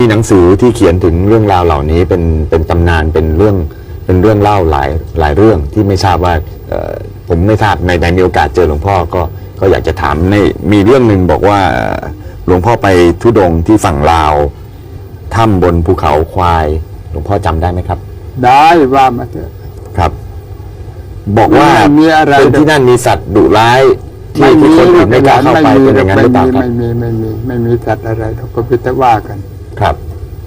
มีหนังสือที่เขียนถึงเรื่องราวเหล่านี้เป็นเป็นตำนานเป็นเรื่องเป็นเรื่องเล่าหลายหลายเรื่องที่ไม่ทราบว่าเอ่อผมไม่ทราบในในมีโอกาสเจอหลวงพ่อก็ก็อยากจะถามในมีเรื่องหนึ่งบอกว่าเอ่อหลวงพ่อไปทุดงค์ที่ฝั่งลาวถ้ำบนภูเขาควาย หลวงพ่อจำได้ไหมครับ ได้ว่ามาเถอะ ครับ บอกว่าไม่มีอะไร เป็นที่นั่นมีสัตว์ดุร้ายที่ที่คนอื่นไม่กล้าเข้าไปเป็นอย่างนั้นหรือเปล่าครับ ไม่มีไม่มีไม่มีสัตว์อะไรเราก็พิจว่ากัน ครับ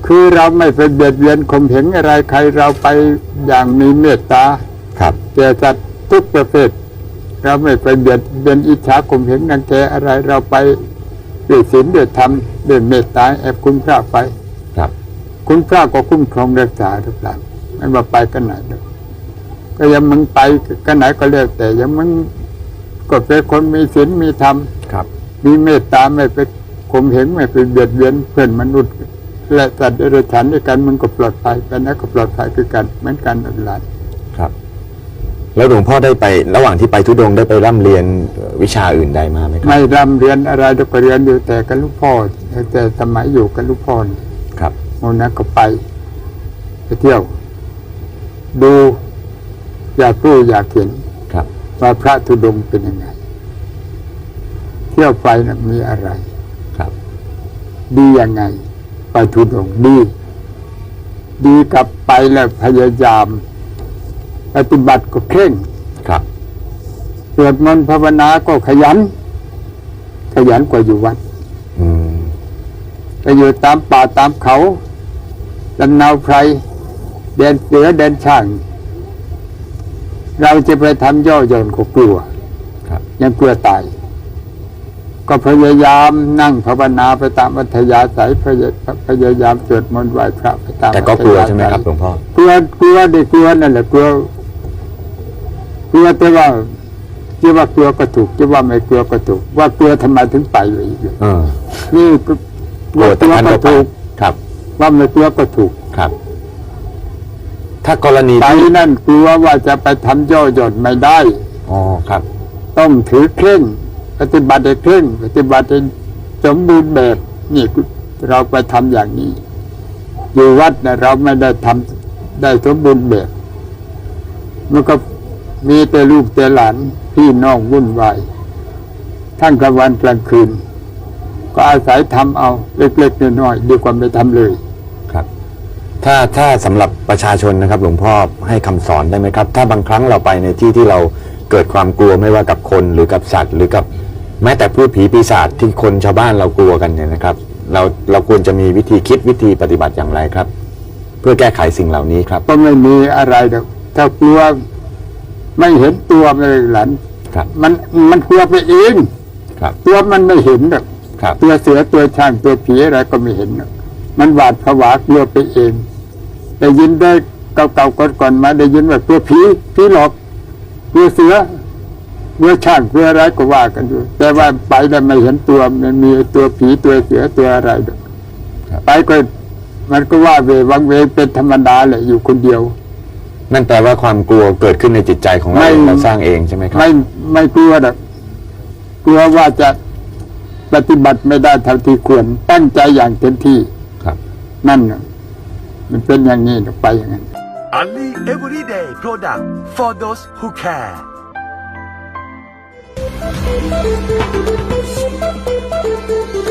คือเราไม่ไปเบียดเบียนข่มเหงอะไรใครเราไปอย่างมีเมตตาครับแก่สัตว์ทุกประเภท เราไม่ไปเบียดเบียนอิจฉาข่มเหงนังแกอะไรเราไปด้วยศีลด้วยธรรมด้วยเมตตาแอบคุณพระไป ครับ คุณพระก็คุ้มครองรักษาทุกอย่างไม่ว่าไปกันไหนเลยก็ยังมึงไปกันไหนก็เรียกแต่ยังมึงก็เป็นคนมีศีลมีธรรมครับ มีเมตตาไม่ไปข่มเหงไม่ไปเบียดเบียนเพื่อนมนุษย์ และสัตว์เดรัจฉานด้วยกันมึงก็ปลอดภัยกันนะก็ปลอดภัยคือกันเหมือนกันหลานครับ แล้วหลวงพ่อได้ไประหว่างที่ไปทุดงค์ได้ไปร่ำเรียนเอ่อวิชาอื่นใดมาไหมครับไม่ร่ำเรียนอะไรเราก็เรียนอยู่แต่กับลูกพ่อแต่สมัยอยู่กับลูกพ่อนี่ครับโมนั้นก็ไปไปเที่ยว ดูอยากรู้อยากเห็นครับว่าพระธุดงค์เป็นยังไง เที่ยวไปนะมีอะไร ครับ ดียังไง ไปทุดงค์ดี ดีกลับไปแล้วพยายาม ปฏิบัติก็เคร่งครับสวดมนต์ภาวนาก็ขยัน ขยันกว่าอยู่วัดอืมไปอยู่ตามป่าตามเขาลำนาวไพรเดินเสือเดินช่าง เราจะไปทำย่อหย่อนก็กลัวครับยังกลัวตาย ก็พยายามนั่งภาวนาไปตามอัธยาศัยพยาพยายามสวดมนต์ไหว้พระไปตามแต่ก็กลัวอัธยาศัยใช่ไหมครับหลวงพ่อกลัวกลัวได้กลัวนั่นแหละกลัวกลัวแต่ว่าจะว่ากลัวก็ถูกจะว่าไม่กลัวก็ถูก ว่ากลัวทำไมถึงไปอยู่อีกเออนี่ก็กลัวแต่ท่านก็ก็ไปถูกครับ ว่าไม่กลัวก็ถูกครับ ถ้ากรณีไปที่นั่นกลัวว่าจะไปทำย่อหย่อนไม่ได้อ๋อครับ ต้องถือเคร่ง ปฏิบัติให้เคร่งปฏิบัติให้สมบูรณ์แบบนี่เราไปทำอย่างนี้ อยู่วัดนะเราไม่ได้ทำได้สมบูรณ์แบบมันก็มีแต่ลูกแต่หลานพี่น้องวุ่นวายทั้งกลางวันกลางคืน ก็อาศัยทำเอาเล็กๆน้อยๆดีกว่าไม่ทำเลยครับถ้าถ้าสำหรับประชาชนนะครับ หลวงพ่อให้คำสอนได้ไหมครับ ถ้าบางครั้งเราไปในที่ที่เราเกิดความกลัวไม่ว่ากับคนหรือกับสัตว์ หรือกับ แม้แต่พูดผีปีศาจที่คนชาวบ้านเรากลัวกันเนี่ยนะครับ เราเราควรจะมีวิธีคิดวิธีปฏิบัติอย่างไรครับ เพื่อแก้ไขสิ่งเหล่านี้ครับ ก็ไม่มีอะไรหรอกถ้ากลัวไม่เห็นตัวมันเลยหลานครับ มันมันกลัวไปเองครับ ตัวมันไม่เห็นหรอกครับตัวเสือตัวช้างตัวผีอะไรก็ไม่เห็นหรอกมันหวาดผวากลัวไปเองได้ยินได้เก่าๆก่อนๆมาได้ยินว่าตัวผีผีหลอกตัวเสือ ตัวช้างตัวอะไรก็ว่ากันอยู่แต่ว่าไปแล้วไม่เห็นตัวมันมีตัวผีตัวเสือตัวอะไรหรอกครับไปก็มันก็ว่าเววังเวงเป็นธรรมดาแหละอยู่คนเดียว นั่นแปลว่าความกลัวเกิดขึ้นในจิตใจของเราไม่เองเราสร้างเองใช่ไหมครับไม่ไม่กลัวหรอกกลัวว่าจะปฏิบัติไม่ได้เท่าที่ควรตั้งใจอย่างเต็มที่ครับ นั่นน่ะมันเป็นอย่างนี้หรอกไปอย่างนั้น Ali Everyday Product for those who care Thank you.